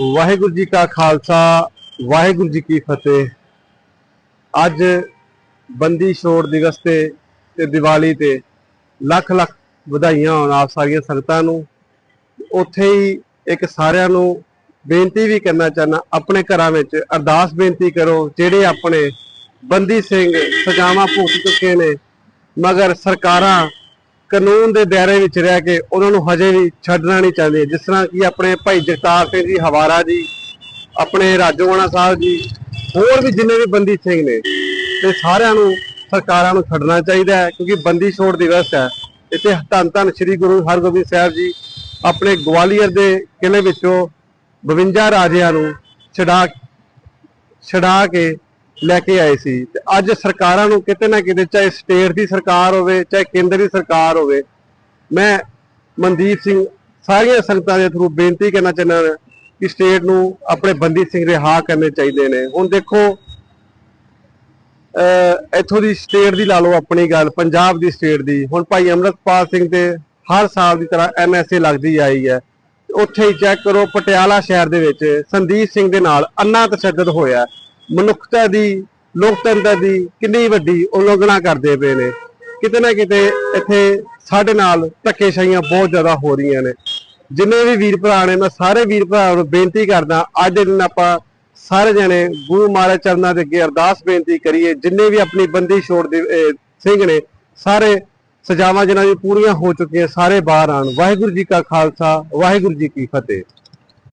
ਵਾਹਿਗੁਰੂ ਜੀ ਕਾ ਖਾਲਸਾ, ਵਾਹਿਗੁਰੂ ਜੀ ਕੀ ਫਤਿਹ। ਅੱਜ ਬੰਦੀ ਛੋੜ ਦਿਵਸ ਤੇ ਤੇ ਦੀਵਾਲੀ ਤੇ ਲੱਖ ਲੱਖ ਵਧਾਈਆਂ ਹੋਣ ਆਪ ਸਾਰੀਆਂ ਸੰਗਤਾਂ ਨੂੰ। ਉੱਥੇ ਹੀ ਇੱਕ ਸਾਰਿਆਂ ਨੂੰ ਬੇਨਤੀ ਵੀ ਕਰਨਾ ਚਾਹਨਾ ਆਪਣੇ ਘਰਾਂ ਵਿੱਚ ਅਰਦਾਸ ਬੇਨਤੀ ਕਰੋ, ਜਿਹੜੇ ਆਪਣੇ ਬੰਦੀ ਸਿੰਘ ਸਜ਼ਾਵਾਂ ਭੁਗਤ ਚੁੱਕੇ ਨੇ, ਮਗਰ ਸਰਕਾਰਾਂ ਕਾਨੂੰਨ ਦੇ ਦਾਇਰੇ ਵਿੱਚ ਰਹਿ ਕੇ ਉਹਨਾਂ ਨੂੰ ਹਜੇ ਵੀ ਛੱਡਣਾ ਨਹੀਂ ਚਾਹੁੰਦੇ। ਜਿਸ ਤਰ੍ਹਾਂ ਕਿ ਆਪਣੇ ਭਾਈ ਜਗਤਾਰ ਸਿੰਘ ਜੀ, ਹਵਾਰਾ ਜੀ, ਆਪਣੇ ਰਾਜੋਆਣਾ ਸਾਹਿਬ ਜੀ, ਹੋਰ ਵੀ ਜਿੰਨੇ ਵੀ ਬੰਦੀ ਸਿੰਘ ਨੇ, ਤੇ ਸਾਰਿਆਂ ਨੂੰ, ਸਰਕਾਰਾਂ ਨੂੰ ਛੱਡਣਾ ਚਾਹੀਦਾ ਹੈ, ਕਿਉਂਕਿ ਬੰਦੀ ਛੋੜ ਦਿਵਸ ਹੈ। ਇੱਥੇ ਧੰਨ ਧੰਨ ਸ੍ਰੀ ਗੁਰੂ ਹਰਗੋਬਿੰਦ ਸਾਹਿਬ ਜੀ, ਆਪਣੇ ਗਵਾਲੀਅਰ ਦੇ ਕਿਲੇ ਵਿੱਚੋਂ 52 ਰਾਜਿਆਂ ਨੂੰ ਛਡਾ ਛਡਾ ਕੇ ਲੈ ਕੇ ਆਏ ਸੀ। ਤੇ ਅੱਜ ਸਰਕਾਰਾਂ ਨੂੰ ਕਿਤੇ ਨਾ ਕਿਤੇ, ਚਾਹੇ ਸਟੇਟ ਦੀ ਸਰਕਾਰ ਹੋਵੇ, ਚਾਹੇ ਕੇਂਦਰ ਦੀ ਸਰਕਾਰ ਹੋਵੇ, ਮੈਂ ਮਨਦੀਪ ਸਿੰਘ ਸਾਰੀਆਂ ਸੰਗਤਾਂ ਦੇ ਥਰੂ ਬੇਨਤੀ ਕਰਨਾ ਚਾਹੁੰਦਾ ਕਿ ਸਟੇਟ ਨੂੰ ਆਪਣੇ ਬੰਦੀ ਸਿੰਘ ਰਿਹਾ ਕਰਨੇ ਚਾਹੀਦੇ ਨੇ। ਹੁਣ ਦੇਖੋ, ਅਹ ਇੱਥੋਂ ਦੀ ਸਟੇਟ ਦੀ ਲਾ ਲਓ ਆਪਣੀ ਗੱਲ, ਪੰਜਾਬ ਦੀ ਸਟੇਟ ਦੀ। ਹੁਣ ਭਾਈ ਅਮਰਤਪਾਲ ਸਿੰਘ ਤੇ ਹਰ ਸਾਲ ਦੀ ਤਰ੍ਹਾਂ ਐਮਐਸਏ ਲੱਗਦੀ ਆਈ ਹੈ। ਉੱਥੇ ਹੀ ਚੈੱਕ ਕਰੋ, ਪਟਿਆਲਾ ਸ਼ਹਿਰ ਦੇ ਵਿੱਚ ਸੰਦੀਪ ਸਿੰਘ ਦੇ ਨਾਲ ਅੰਨਾ ਤਸ਼ੱਦਦ ਹੋਇਆ। ਮਨੁੱਖਤਾ ਦੀ, ਲੋਕਤੰਤਰ ਦੀ ਕਿੰਨੀ ਵੱਡੀ ਉਲੰਘਣਾ ਕਰਦੇ ਪਏ ਨੇ। ਕਿਤੇ ਨਾ ਕਿਤੇ ਇੱਥੇ ਸਾਡੇ ਨਾਲ ਧੱਕੇਸ਼ਾਹੀਆਂ ਬਹੁਤ ਜ਼ਿਆਦਾ ਹੋ ਰਹੀਆਂ ਨੇ। ਜਿੰਨੇ ਵੀ ਵੀਰ ਭਰਾ ਨੇ, ਮੈਂ ਸਾਰੇ ਵੀਰ ਭਰਾਵਾਂ ਨੂੰ ਬੇਨਤੀ ਕਰਦਾ, ਅੱਜ ਦੇ ਦਿਨ ਆਪਾਂ ਸਾਰੇ ਜਣੇ ਗੁਰੂ ਮਹਾਰਾਜ ਚਰਨਾਂ ਦੇ ਅੱਗੇ ਅਰਦਾਸ ਬੇਨਤੀ ਕਰੀਏ। ਜਿੰਨੇ ਵੀ ਆਪਣੀ ਬੰਦੀ ਛੋੜ ਦੇ ਸਿੰਘ ਨੇ, ਸਾਰੇ ਸਜ਼ਾਵਾਂ ਜਿਨ੍ਹਾਂ ਦੀ ਪੂਰੀਆਂ ਹੋ ਚੁੱਕੀਆਂ, ਸਾਰੇ ਬਾਹਰ ਆਣ ਵਾਹਿਗੁਰੂ ਜੀ ਕਾ ਖਾਲਸਾ, ਵਾਹਿਗੁਰੂ ਜੀ ਕੀ ਫਤਿਹ।